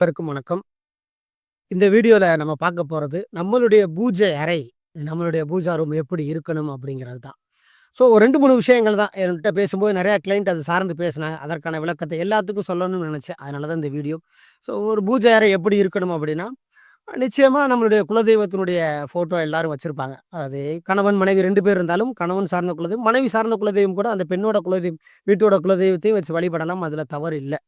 அனைவருக்கும் வணக்கம். இந்த வீடியோவில் நம்ம பார்க்க போகிறது நம்மளுடைய பூஜை அறை நம்மளுடைய பூஜா ரூம் எப்படி இருக்கணும் அப்படிங்கிறது தான். ஸோ ஒரு ரெண்டு மூணு விஷயங்கள் தான் என்கிட்ட பேசும்போது நிறையா கிளைண்ட் அது சார்ந்து பேசினாங்க. அதற்கான விளக்கத்தை எல்லாத்துக்கும் சொல்லணும்னு நினச்சேன். அதனால தான் இந்த வீடியோ. ஸோ ஒரு பூஜை அறை எப்படி இருக்கணும் அப்படின்னா நிச்சயமாக நம்மளுடைய குலதெய்வத்தினுடைய ஃபோட்டோ எல்லாரும் வச்சுருப்பாங்க. அது கணவன் மனைவி ரெண்டு பேர் இருந்தாலும் கணவன் சார்ந்த குலதெய்வம் மனைவி சார்ந்த குலதெய்வம் கூட அந்த பெண்ணோட குலதெய்வம் வீட்டோட குலதெய்வத்தையும் வச்சு வழிபடலாம். அதில் தவறு இல்லை.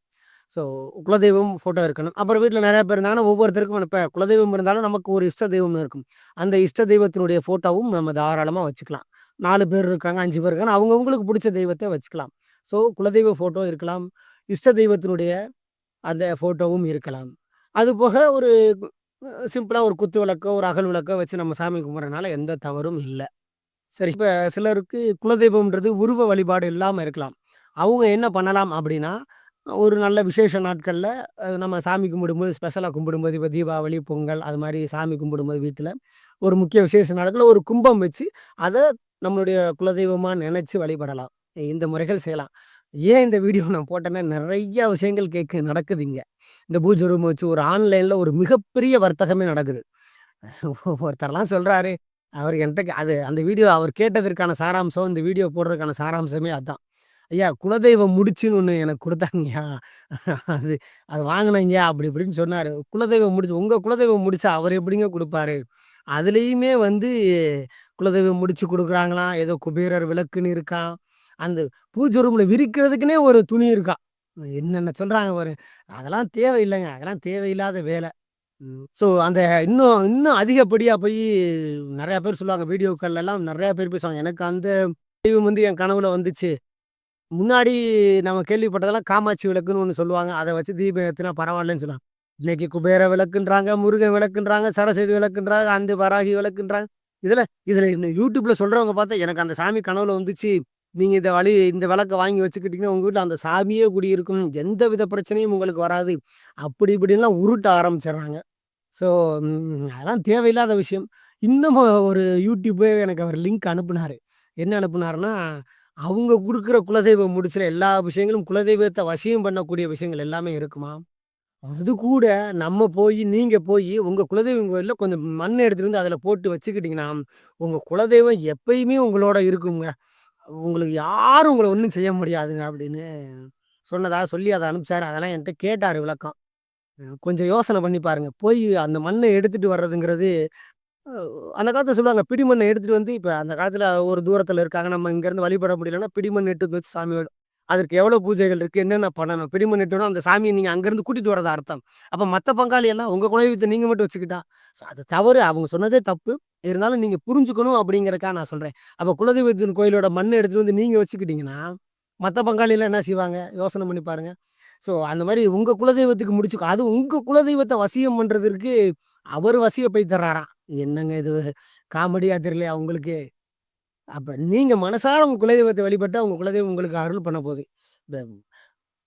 ஸோ குலதெய்வம் ஃபோட்டோ இருக்கணும் அப்புறம் வீட்டில் நிறையா பேர் இருந்தாங்கன்னா ஒவ்வொருத்தருக்கும் இப்போ குலதெய்வம் இருந்தாலும் நமக்கு ஒரு இஷ்ட தெய்வம் இருக்கும். அந்த இஷ்ட தெய்வத்தினுடைய ஃபோட்டோவும் நம்ம தாராளமாக வச்சுக்கலாம். நாலு பேர் இருக்காங்க அஞ்சு பேர் இருக்காங்க அவங்கவுங்களுக்கு பிடிச்ச தெய்வத்தை வச்சுக்கலாம். ஸோ குலதெய்வ ஃபோட்டோ இருக்கலாம். இஷ்ட தெய்வத்தினுடைய அந்த ஃபோட்டோவும் இருக்கலாம். அது போக ஒரு சிம்பிளாக ஒரு குத்து விளக்கோ ஒரு அகல் விளக்கோ வச்சு நம்ம சாமி கும்பிட்றதுனால எந்த தவறும் இல்லை. சரி இப்போ சிலருக்கு குலதெய்வம்ன்றது உருவ வழிபாடு இல்லாமல் இருக்கலாம். அவங்க என்ன பண்ணலாம் அப்படின்னா ஒரு நல்ல விசேஷ நாட்களில் நம்ம சாமி கும்பிடும்போது ஸ்பெஷலாக கும்பிடும்போது இப்போ தீபாவளி பொங்கல் அது மாதிரி சாமி கும்பிடும்போது வீட்டில் ஒரு முக்கிய விசேஷ நாட்களில் ஒரு கும்பம் வச்சு அதை நம்மளுடைய குலதெய்வமாக நினச்சி வழிபடலாம். இந்த முறைகள் செய்யலாம். ஏன் இந்த வீடியோ நான் போட்டேன்னா நிறைய விஷயங்கள் கேட்க நடக்குது இங்கே. இந்த பூஜை ரூம் வச்சு ஒரு ஆன்லைனில் ஒரு மிகப்பெரிய வர்த்தகமே நடக்குது. ஒருத்தர்லாம் சொல்கிறாரு அவர் என்கிட்ட அது அந்த வீடியோ அவர் கேட்டதற்கான சாராம்சம் இந்த வீடியோ போடுறதுக்கான சாராம்சமே அதுதான் ஐயா குலதெய்வம் முடிச்சுன்னு ஒன்று எனக்கு கொடுத்தாங்கய்யா. அது அது வாங்கினீங்கயா அப்படி இப்படின்னு சொன்னார். குலதெய்வம் முடிச்சு உங்கள் குலதெய்வம் முடிச்சா அவர் எப்படிங்க கொடுப்பாரு? அதுலேயுமே வந்து குலதெய்வம் முடிச்சு கொடுக்குறாங்களாம் ஏதோ குபேரர் விளக்குன்னு இருக்கான் அந்த பூஜை ரூமில் விரிக்கிறதுக்குனே ஒரு துணி இருக்கான் என்னென்ன சொல்கிறாங்க ஒரு அதெல்லாம் தேவையில்லைங்க. அதெல்லாம் தேவையில்லாத வேலை. ஸோ அந்த இன்னும் இன்னும் அதிகப்படியாக போய் நிறையா பேர் சொல்லுவாங்க வீடியோக்கள்லாம் நிறையா பேர் பேசுவாங்க. எனக்கு அந்த தெய்வம் வந்து என் கனவுல வந்துச்சு. முன்னாடி நம்ம கேள்விப்பட்டதெல்லாம் காமாட்சி விளக்குன்னு ஒன்று சொல்லுவாங்க. அதை வச்சு தீபம் ஏற்றினா பரவாயில்லன்னு சொல்லலாம் இன்னைக்கு குபேர விளக்குன்றாங்க முருகன் விளக்குன்றாங்க சரஸ்வதி விளக்குன்றாங்க அந்த வராகி விளக்குன்றாங்க. இதில் இதில் இன்னும் யூடியூப்பில் சொல்கிறவங்க பார்த்தா எனக்கு அந்த சாமி கனவுல வந்துச்சு. நீங்கள் இந்த வழி இந்த விளக்கை வாங்கி வச்சுக்கிட்டிங்கன்னா உங்கள் வீட்டில் அந்த சாமியே குடியிருக்கும் எந்த வித பிரச்சனையும் உங்களுக்கு வராது. அப்படி இப்படின்லாம் உருட்ட ஆரம்பிச்சிடுறாங்க. ஸோ அதெல்லாம் தேவையில்லாத விஷயம். இன்னும் ஒரு யூடியூப்பே எனக்கு அவர் லிங்க் அனுப்புனார். என்ன அனுப்புனாருன்னா அவங்க கொடுக்குற குலதெய்வ முடிச்சில் எல்லா விஷயங்களும் குலதெய்வத்தை வசியம் பண்ணக்கூடிய விஷயங்கள் எல்லாமே இருக்குமா? அது கூட நம்ம போய் நீங்கள் போய் உங்கள் குலதெய்வம் கோயிலில் கொஞ்சம் மண் எடுத்துகிட்டு வந்து அதில் போட்டு வச்சுக்கிட்டிங்கன்னா உங்கள் குலதெய்வம் எப்பயுமே உங்களோட இருக்குங்க. உங்களுக்கு யாரும் உங்களை ஒன்றும் செய்ய முடியாதுங்க அப்படின்னு சொன்னதா சொல்லி அதை அனுப்பிச்சார். அதெல்லாம் என்கிட்ட கேட்டார் விளக்கம். கொஞ்சம் யோசனை பண்ணி பாருங்கள் போய் அந்த மண்ணை எடுத்துகிட்டு வர்றதுங்கிறது அந்த காலத்தில் சொல்லுவாங்க பிடிமண்ணை எடுத்துகிட்டு வந்து இப்போ அந்த காலத்தில் ஒரு தூரத்தில் இருக்காங்க. நம்ம இங்கேருந்து வழிபட முடியலன்னா, பிடிமண் எடுத்துட்டு வச்சு சாமி அதற்கு எவ்வளோ பூஜைகள் இருக்குது என்னென்ன பண்ணணும்? பிடிமண் எட்டுனா அந்த சாமியை நீங்கள் அங்கேருந்து கூட்டிகிட்டு வரதா அர்த்தம். அப்போ மற்ற பங்காளி எல்லாம் குலதெய்வத்தை நீங்கள் நீங்க மட்டும் வச்சுக்கிட்டா, அது தவறு. அவங்க சொன்னதே தப்பு. இருந்தாலும் நீங்கள் புரிஞ்சுக்கணும் அப்படிங்கிறக்காக நான் சொல்கிறேன் அப்போ குலதெய்வத்தின் கோயிலோட மண்ணை எடுத்துகிட்டு வந்து நீங்கள் வச்சுக்கிட்டிங்கன்னா மற்ற பங்காளிலாம் என்ன செய்வாங்க? யோசனை பண்ணி பாருங்கள் ஸோ அந்த மாதிரி உங்கள் குலதெய்வத்துக்கு முடிச்சுக்கோ. அது உங்கள் குலதெய்வத்தை வசியம் பண்ணுறதுக்கு அவர் தர்றாராம் என்னங்க இது காமெடியா தெரியலையா அவங்களுக்கு அப்ப நீங்க மனசார உங்க குலதெய்வத்தை வழிபட்டு அவங்க குலதெய்வம் உங்களுக்கு அருள் பண்ண போகுது.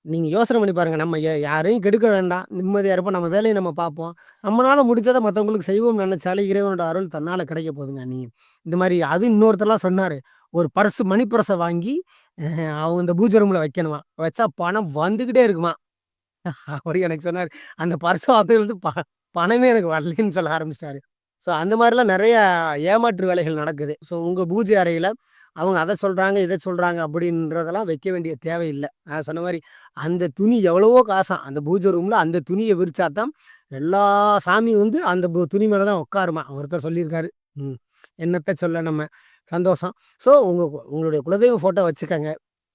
நீங்க யோசனை பண்ணி பாருங்க. நம்ம யாரையும் கெடுக்க வேண்டாம். நிம்மதியா இருப்போம். நம்ம வேலையை நம்ம பார்ப்போம். நம்மளால முடிஞ்சத மற்றவங்களுக்கு செய்வோம் நெனைச்சாலே இறைவனோட அருள் தன்னால கிடைக்க போகுதுங்க. நீங்கள் இந்த மாதிரி அது இன்னொருத்தர்லாம் சொன்னாரு. ஒரு பர்ஸ் மணி வாங்கி அவங்க இந்த பூஜை ரூம்ல வைக்கணுமா. வச்சா பணம் வந்துகிட்டே இருக்குமா. அவர் எனக்கு சொன்னார் அந்த பர்ஸை வந்து ப பணமே எனக்கு வரலைன்னு சொல்ல ஆரம்பிச்சிட்டாரு. ஸோ அந்த மாதிரிலாம் நிறைய ஏமாற்று வேலைகள் நடக்குது. ஸோ உங்கள் பூஜை அறையில் அவங்க அதை சொல்கிறாங்க இதை சொல்கிறாங்க அப்படின்றதெல்லாம் வைக்க வேண்டிய தேவையில்லை. நான் சொன்ன மாதிரி அந்த துணி எவ்வளவோ காசாம். அந்த பூஜை ரூமில் அந்த துணியை விரிச்சா தான் எல்லா சாமியும் வந்து அந்த துணி மேலே தான் உட்காருமா. ஒருத்தர் சொல்லியிருக்காரு. ம். என்னத்தை சொல்ல நம்ம? சந்தோஷம். ஸோ உங்கள் உங்களுடைய குலதெய்வம் ஃபோட்டோ வச்சுக்கோங்க.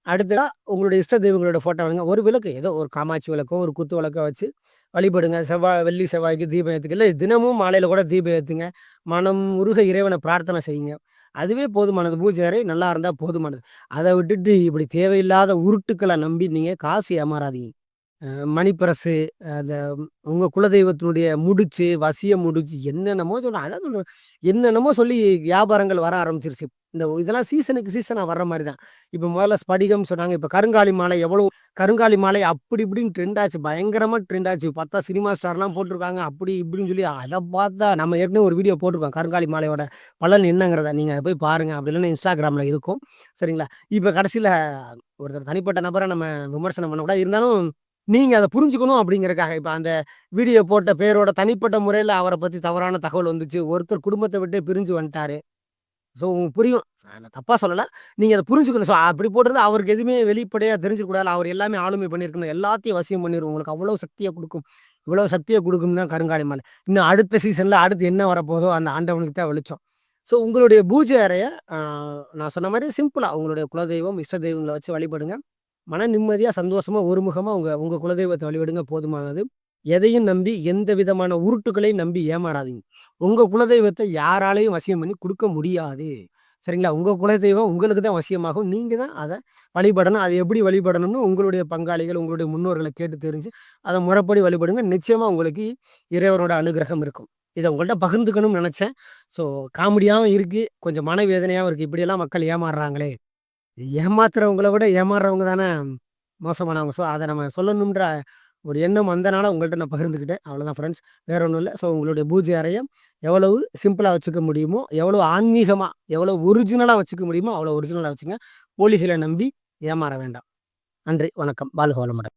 அடுத்ததா உங்களுடைய இஷ்ட தெய்வங்களோட ஃபோட்டோ வைங்க ஒரு விளக்கு ஏதோ ஒரு காமாட்சி விளக்கோ ஒரு குத்து விளக்கோ வச்சு வழிபடுங்க. செவ்வாய் வெள்ளி செவ்வாய்க்கு தீபம் ஏற்றுக்க இல்லை தினமும் மாலையில் கூட தீபம் ஏற்றுங்க மனம் முருக இறைவனை பிரார்த்தனை செய்யுங்க. அதுவே போதுமானது. பூஜை அறை நல்லா இருந்தால் போதுமானது. அதை விட்டுட்டு இப்படி தேவையில்லாத உருட்டுக்களை நம்பி நீங்கள் காசு ஏமாறாதீங்க. மணிப்பரசு அந்த உங்கள் குலதெய்வத்தினுடைய முடிச்சு வசிய முடிச்சு என்னென்னமோ சொல்ல அதான் என்னென்னமோ சொல்லி வியாபாரங்கள் வர ஆரம்பிச்சிருச்சு. இந்த இதெல்லாம் சீசனுக்கு சீசனாக வர்ற மாதிரி தான். இப்போ முதல்ல ஸ்படிகம் சொன்னாங்க இப்போ கருங்காலி மாலை எவ்வளோ கருங்காலி மாலை அப்படி இப்படின்னு ட்ரெண்ட் ஆச்சு. பயங்கரமாக ட்ரெண்ட் ஆச்சு. பார்த்தா சினிமா ஸ்டார்லாம் போட்டிருக்காங்க. அப்படி இப்படின்னு சொல்லி அதை பார்த்தா நம்ம ஏற்கனவே ஒரு வீடியோ போட்டிருக்கோம் கருங்காலி மாலையோட பலன் என்னங்கிறத. நீங்கள் போய் பாருங்கள் அப்படி இல்லைன்னா இன்ஸ்டாகிராமில் இருக்கும். சரிங்களா? இப்போ கடைசியில் ஒருத்தர் தனிப்பட்ட நபரை நம்ம விமர்சனம் பண்ணக்கூடாது. இருந்தாலும் நீங்கள் அதை புரிஞ்சுக்கணும் அப்படிங்கிறக்காக இப்போ அந்த வீடியோ போட்ட பேரோட தனிப்பட்ட முறையில் அவரை பற்றி தவறான தகவல் வந்துச்சு. ஒருத்தர் குடும்பத்தை விட்டே பிரிஞ்சு வந்துட்டாரு. ஸோ உங்களுக்கு புரியும். நான் தப்பாக சொல்லலை. நீங்கள் அதை புரிஞ்சுக்கணும். ஸோ அப்படி போட்டிருந்தா அவருக்கு எதுவுமே வெளிப்படையாக தெரிஞ்சுக்கூடாது அவர் எல்லாமே ஆளுமை பண்ணியிருக்கணும். எல்லாத்தையும் வசியம் பண்ணிடும் உங்களுக்கு அவ்வளோ சக்தியை கொடுக்கும். இவ்வளோ சக்தியை கொடுக்கும் தான் கருங்காலி மலை. இன்னும் அடுத்த சீசனில் அடுத்து என்ன வரப்போதோ அந்த ஆண்டவனுக்கு தான் வெளிச்சம். ஸோ உங்களுடைய பூஜை அறையை நான் சொன்ன மாதிரி சிம்பிளாக உங்களுடைய குலதெய்வம் இஷ்ட தெய்வங்களை வச்சு வழிபடுங்க. மன நிம்மதியாக சந்தோஷமாக ஒருமுகமாக உங்கள் உங்கள் குலதெய்வத்தை வழிபடுங்க. போதுமானது. எதையும் நம்பி எந்த விதமான உருட்டுகளையும் நம்பி ஏமாறாதீங்க. உங்கள் குலதெய்வத்தை யாராலையும் வசியம் பண்ணி கொடுக்க முடியாது. சரிங்களா? உங்கள் குலதெய்வம் உங்களுக்கு தான் வசியமாகும். நீங்கள் தான் அதை வழிபடணும். அதை எப்படி வழிபடணும்னு உங்களுடைய பங்காளிகள் உங்களுடைய முன்னோர்களை கேட்டு தெரிஞ்சு அதை முறைப்படி வழிபடுங்க. நிச்சயமாக உங்களுக்கு இறைவனோட அனுகிரகம் இருக்கும். இதை உங்கள்கிட்ட பகிர்ந்துக்கணும்னு நினச்சேன். ஸோ காமெடியாகவும் இருக்குது கொஞ்சம் மனவேதனையாகவும் இருக்குது இப்படியெல்லாம் மக்கள் ஏமாறுறாங்களே. ஏமாத்துறவங்கள விட ஏமாறுறவங்க தானே மோசமானவங்க. ஸோ அதை நம்ம சொல்லணுன்ற ஒரு எண்ணம் வந்தனால உங்கள்கிட்ட நான் பகிர்ந்துக்கிட்டேன். அவ்வளோதான் ஃப்ரெண்ட்ஸ் வேறு ஒன்றும் இல்லை. ஸோ உங்களுடைய பூஜை அறையம் எவ்வளவு சிம்பிளாக வச்சுக்க முடியுமோ எவ்வளோ ஆன்மீகமாக எவ்வளோ ஒரிஜினலாக வச்சுக்க முடியுமோ அவ்வளோ ஒரிஜினலாக வச்சுங்க. போலிகளை நம்பி ஏமாற வேண்டாம். நன்றி வணக்கம். பாலுகோலமடம்